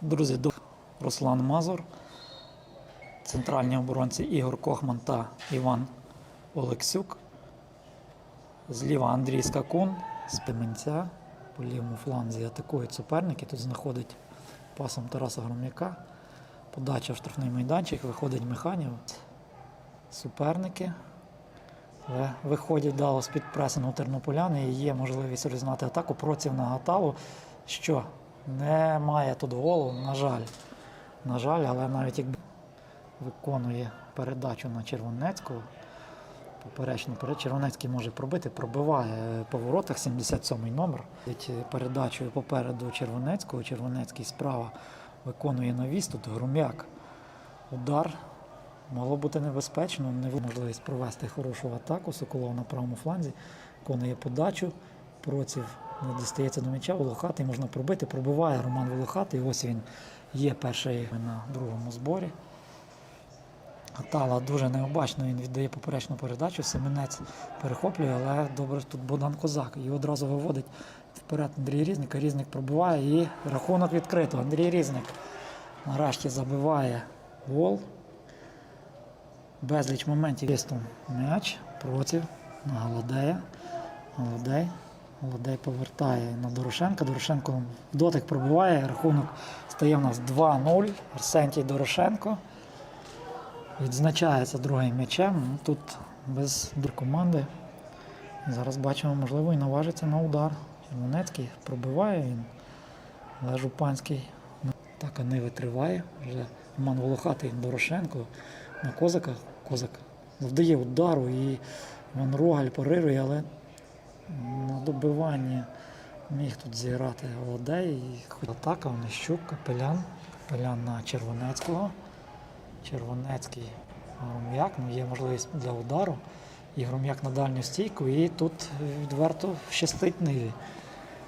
Друзі, Руслан Мазур, центральні оборонці Ігор Кохман та Іван Олексюк. Зліва Андрій Скакун з Пименця. По лівому фланзі атакують суперники. Тут знаходить пасом Тараса Гром'яка. Подача в штрафний майданчик, виходить Механів. Суперники. Виходять вдало з-під пресингу тернополяни і є можливість розігнати атаку проти Нагаталу, що немає тут голу, на жаль. На жаль, але навіть якби виконує передачу на Червонецького, поперечно перед Червонецький може пробити, пробиває по воротах 77-й номер. Навіть Передачею попереду Червонецького, Червонецький справа виконує навіс, тут Грум'як. Удар Могло бути небезпечно, не можливість провести хорошу атаку. Соколов на правому фланзі, виконує подачу. Проців не дістається до м'яча, Волохатий можна пробити, пробиває Роман Волохатий. Ось він є перший на другому зборі. Атала дуже необачно, він віддає поперечну передачу. Семенець перехоплює, але добре тут Богдан Козак. І одразу виводить вперед Андрій Різник. Різник пробиває і рахунок відкрито. Андрій Різник нарешті забиває гол безліч моментів. Є м'яч проти Голодея. Голодей. Голодей повертає на Дорошенка. Дорошенко дотик пробиває. Рахунок стає в нас 2-0. Арсентій Дорошенко. Відзначається другим м'ячем. Ну, Тут без команди. Зараз бачимо, можливо, і наважиться на удар. Червонецький пробиває він. Але Жупанський так не витриває. Вже Роман Волохатий Дорошенко на Козака. Козак завдає удару і Іван Рогаль парирує, але на добиванні міг тут зіграти Володей. І атака, Онищук, Капелян. Капелян на Червонецького. Червонецький Гром'як, ну є можливість для удару. І Гром'як на дальню стійку, і тут відверто щастить Ниві.